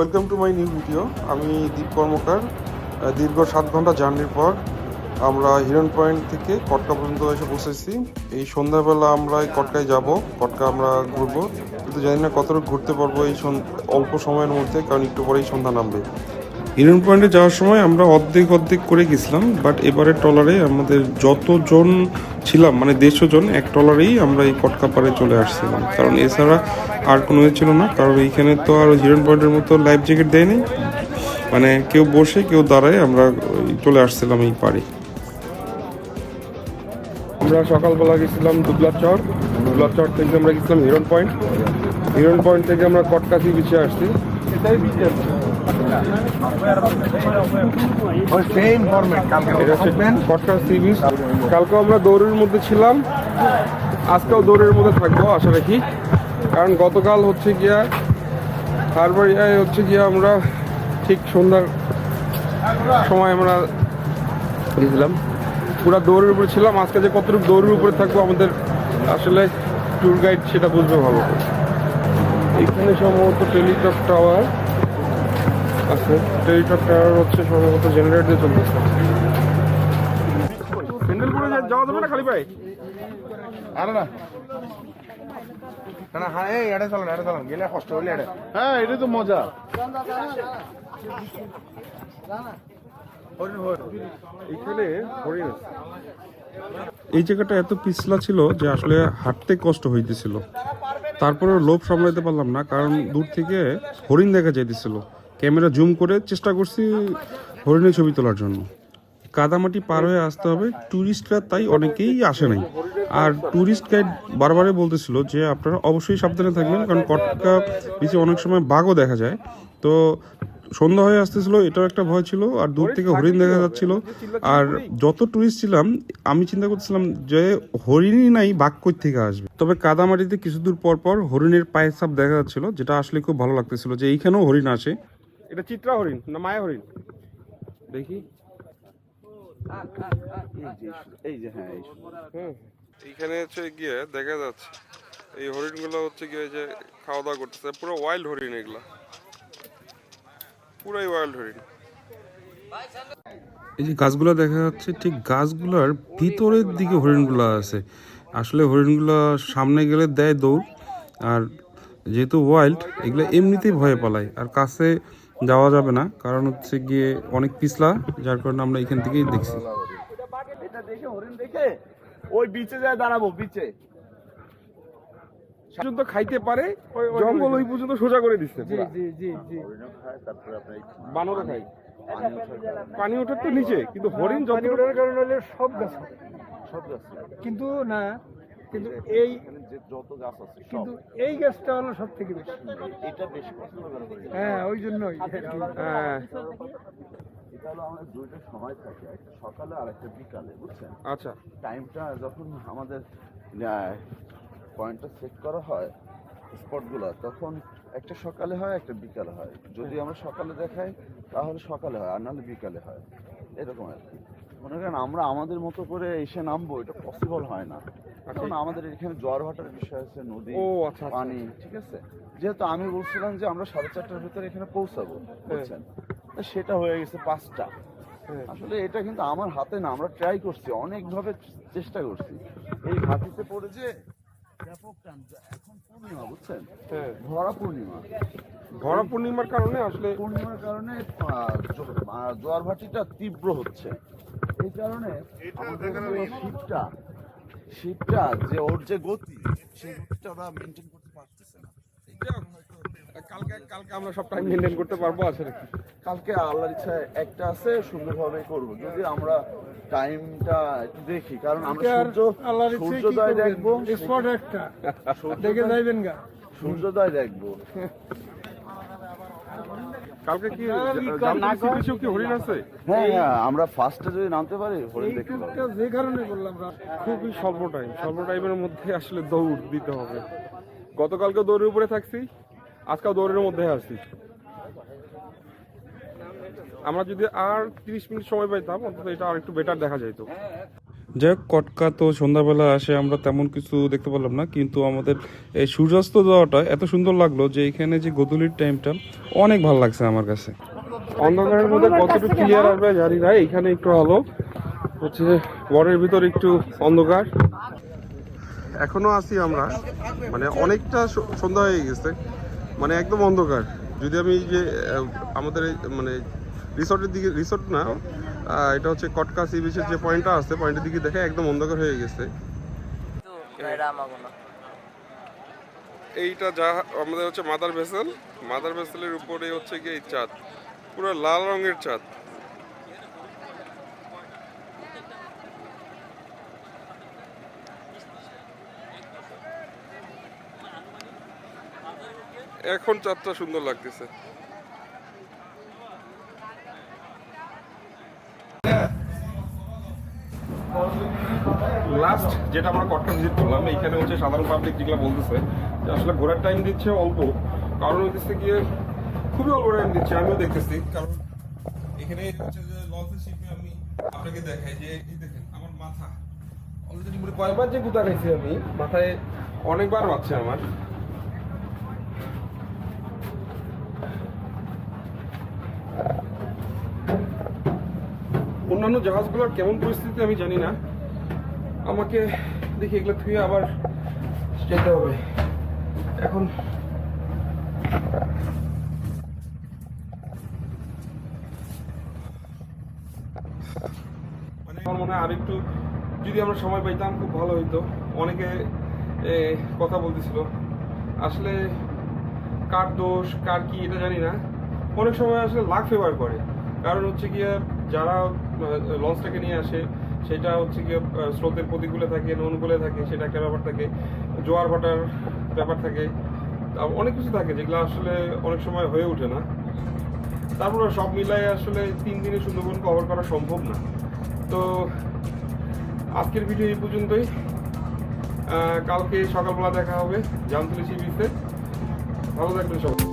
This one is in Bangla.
Welcome to my new video আমি দীপ কর্মকার। দীর্ঘ সাত ঘণ্টা জার্নির পর আমরা হিরন পয়েন্ট থেকে কটকা পর্যন্ত এসে পৌঁছেছি। এই সন্ধ্যাবেলা আমরা এই কটকায় যাব। কটকা আমরা ঘুরবো। কিন্তু জানি না কতটুকু ঘুরতে পারব এই অল্প সময়ের মধ্যে, কারণ একটু পরেই সন্ধ্যা নামবে। হিরন পয়েন্টে যাওয়ার সময় আমরা অর্ধেক অর্ধেক করে গেছিলাম বাট এবারে ট্রলারে আমাদের যতজন ছিলাম মানে দেড়শো জন এক ট্রলারেই আমরা এই কটকা পাড়ে চলে আসছিলাম। কারণ এছাড়া আর কোনো ছিল না কারণ এইখানে তো আর হিরন পয়েন্টের মতো লাইফ জ্যাকেট দেয়নি মানে কেউ বসে কেউ দাঁড়ায় আমরা ওই চলে আসছিলাম এই পাড়ে। আমরা সকালবেলা গেছিলাম দুবলার চর। দুবলার চর থেকে আমরা গেছিলাম হিরন পয়েন্ট হিরন পয়েন্ট থেকে আমরা কটকাছি বিছে আসছি। ওই সেম ফরম্যাট কালকে এটা কটকা সি বিচ কালকে আমরা দৌড়ের মধ্যে ছিলাম। আজকেও দৌড়ের মধ্যে থাকব আশা রাখি। কারণ গতকাল হচ্ছে গিয়া হারবাড়িয়ায় হচ্ছে গিয়া আমরা ঠিক সন্ধ্যার সময় আমরা গেছিলাম। পুরো দৌড়ের উপরে ছিলাম। আজকে যে কতটুকু দৌড়ের উপরে থাকব আমাদের আসলে ট্যুর গাইড সেটা বুঝবে ভালো এখানে সম্ভবত টেলিটক টাওয়ার আছে। টাওয়ার হচ্ছে সম্ভবত জেনারেট দিয়ে চলতেছে। যাওয়া যাবে না খালি পায়ে? আরে না। না হ্যাঁ এই গেলে কষ্ট হলে হ্যাঁ এটা তো মজা। এখানে হরিণ এই জায়গাটা এত পিছলা ছিল যে আসলে হাঁটতে কষ্ট হইতেছিল। তারপরে লোভ সামলাইতে পারলাম না কারণ দূর থেকে হরিণ দেখা যাইতেছিল। ক্যামেরা জুম করে চেষ্টা করছি হরিণের ছবি তোলার জন্য। কাদামাটি পার হয়ে আসতে হবে। ট্যুরিস্টরা তাই অনেকেই আসে নাই। আর ট্যুরিস্ট গাইড বারবারই বলতেছিল যে আপনারা অবশ্যই সাবধানে থাকবেন, কারণ কটকা বিচে অনেক সময় বাঘও দেখা যায়। তো সন্ধ্যা হয়ে আসতেছিল, এটাও একটা ভয় ছিল। আর দূর থেকে হরিণ দেখা যাচ্ছিল। আর যত টুরিস্ট ছিলাম, আমি চিন্তা করছিলাম যে হরিণই নাই, বাঘ কই থেকে আসবে? তবে কাদামাটিতে কিছু দূর পর পর হরিণের পায়ের সাপ দেখা যাচ্ছিল, যেটা আসলে খুব ভালো লাগতেছিল যে এইখানেও হরিণ আসে। এটা চিত্রা হরিণ না মায়া হরিণ? দেখি। এই যে হ্যাঁ হুম। এইখানে হচ্ছে গিয়ে দেখা যাচ্ছে এই হরিণগুলো হচ্ছে গিয়ে যে খাওয়া দাওয়া করতেছে পুরো ওয়াইল্ড হরিণ এগুলা। পুরাই ওয়াইল্ড হরিণ। এই যে গাছগুলো দেখা যাচ্ছে ঠিক গাছগুলোর ভিতরের দিকে হরিণগুলো আছে। আসলে হরিণগুলো সামনে গেলে দেয় দৌড় আর যেহেতু ওয়াইল্ড এগুলো এমনিতেই ভয়ে পালায়। আর কাছে যাওয়া যাবে না কারণ হচ্ছে গিয়ে অনেক পিছলা যার কারণে আমরা এখান থেকেই দেখছি। এটা দেখে হরিণ দেখে ওই বিচে যায় দাঁড়াবো বিচে পর্যন্ত খাইতে পারে জঙ্গল ওই পর্যন্ত সোজা করে দিচ্ছে পুরা। তারপরে আপনার বানরও খাই পানি ওঠার তো নিচে কিন্তু হরিণ যত ওঠার কারণে সব গাছ। সব গাছ। কিন্তু না কিন্তু এই যত গাছ আছে কিন্তু এই গাছটা হলো সব থেকে বেশি। এটা বেশি হ্যাঁ ওই জন্যই। হ্যাঁ। এটা আমাদের দুইটা সময় থাকে একটা সকালে আর একটা বিকালে বুঝছেন? আচ্ছা। টাইমটা যখন আমাদের পয়েন্টটা সেট করা হয় স্পটগুলো তখন একটা সকালে হয় একটা বিকালে হয়। যদি আমরা সকালে দেখাই তাহলে সকালে হয় আর নাহলে বিকালে হয়। এরকম আর কি। মনে করেন আমরা আমাদের মতো করে এসে নামবো এটা পসিবল হয় না। কারণ আমাদের এখানে জ্বর ভাটার বিষয় আছে নদী ও আচ্ছা আচ্ছা। পানি ঠিক আছে? যেহেতু আমি বলছিলাম যে আমরা সাড়ে চারটার ভিতরে এখানে পৌঁছাবো বুঝছেন? তো সেটা হয়ে গেছে পাঁচটা। হ্যাঁ। আসলে এটা কিন্তু আমার হাতে না আমরা ট্রাই করছি অনেকভাবে চেষ্টা করছি। এই ঘাটিতে পড়ে যে ব্যাপক টান এখন পূর্ণিমা বুঝছেন? হ্যাঁ। ভরা পূর্ণিমা। ভরা পূর্ণিমার কারণে আসলে পূর্ণিমার কারণে জোয়ার ভাটিটা তীব্র হচ্ছে। এই কারণে যে শীতটা শীতটা যে ওর যে গতি সেই গতিটা ওরা মেনটেন করতে পারতেছে না। কালকে কালকে আমরা সব টাইম মেনটেন করতে পারব আছে নাকি? কালকে আল্লাহর ইচ্ছায় একটা আছে সুন্দরভাবে করব। যদি আমরা টাইমটা একটু দেখি কারণ আমরা সূর্য আল্লাহর ইচ্ছে সূর্যোদয় দেখব। স্পট একটা। দেখে যাইবেন গা। সূর্যোদয় দেখব। কালকে কি জামতলী কি হরিণ আছে? হ্যাঁ হ্যাঁ আমরা ফার্স্টে যদি নামতে পারি হরিণ দেখতে পাবো। যে কারণে বললাম খুবই স্বল্প টাইম স্বল্প টাইমের মধ্যে আসলে দৌড় দিতে হবে। গতকালকে দৌড়ের উপরে থাকছি আজকাল দৌড়ের মধ্যে আসছি। আমরা যদি আর তিরিশ মিনিট সময় পাইতাম অন্তত এটা আর একটু বেটার দেখা যাইতো। যাই হোক, কটকা তো সন্ধ্যাবেলা আসে, আমরা তেমন কিছু দেখতে পারলাম না, কিন্তু আমাদের এই সূর্যাস্ত যাওয়াটা এত সুন্দর লাগল যে এখানে যে গোধূলির টাইমটা অনেক ভালো লাগছে আমার কাছে। অন্ধকারের মধ্যে কতটুকু ক্লিয়ার আসবে জানি না এখানে একটু আলো, হচ্ছে বরের ভিতর একটু অন্ধকার। এখনও আছি আমরা মানে অনেকটা সন্ধ্যা হয়ে গেছে মানে একদম অন্ধকার। যদি আমি যে আমাদের মানে রিসর্টের দিকে রিসর্ট না এটা হচ্ছে কটকা সি বিচের যে পয়েন্টটা আছে পয়েন্টের দিকে দেখে একদম অন্ধকার হয়ে গেছে। এইটা যা আমাদের হচ্ছে মাদার ভেসেল। মাদার ভেসেলের উপরে হচ্ছে গিয়ে এই চাঁদ। পুরো লাল রঙের চাঁদ। এখন চাঁদটা সুন্দর লাগতেছে। লাস্ট যেটা আমরা কটকা ভিজিট করলাম, এইখানে হচ্ছে সাধারণ পাবলিক যেগুলো বলতেছে যে আসলে ঘোরার টাইম দিচ্ছে অল্প, কারণ হইতেছে গিয়ে খুবই অল্প টাইম দিচ্ছে, আমিও দেখতেছি। কারণ এখানে হচ্ছে যে লঞ্চের শিপে আমি আপনাকে দেখাই যে, এই দেখেন, আমার মাথা। অলরেডি মানে কয়বার যে গুতা খাইছি আমি, মাথায় অনেকবার বাচ্চা আমার। অন্যান্য জাহাজগুলোর কেমন পরিস্থিতি আমি জানি না। আমাকে দেখি এগুলো থুয়ে আবার যেতে হবে। এখন মানে আমার মনে হয় আরেকটু যদি আমরা সময় পাইতাম, খুব ভালো হইতো। অনেকে কথা বলতেছিল। আসলে কার দোষ, কার কি এটা জানি না। অনেক সময় আসলে লাখ ফেভার করে। কারণ হচ্ছে গিয়ে যারা লঞ্চটাকে নিয়ে আসে সেটা হচ্ছে গিয়ে স্রোতের প্রতিকূলে থাকে অনুকূলে থাকে, সেটা একটা ব্যাপার থাকে, জোয়ার ভাটার ব্যাপার থাকে অনেক কিছু থাকে যেগুলো আসলে অনেক সময় হয়ে ওঠে না। তারপরে সব মিলাই আসলে তিন দিনে সুন্দরবন কভার করা সম্ভব না। তো আজকের ভিডিও এই পর্যন্তই। কালকে সকালবেলা দেখা হবে জামতুলি সি বিচে। ভালো থাকবেন সবাই।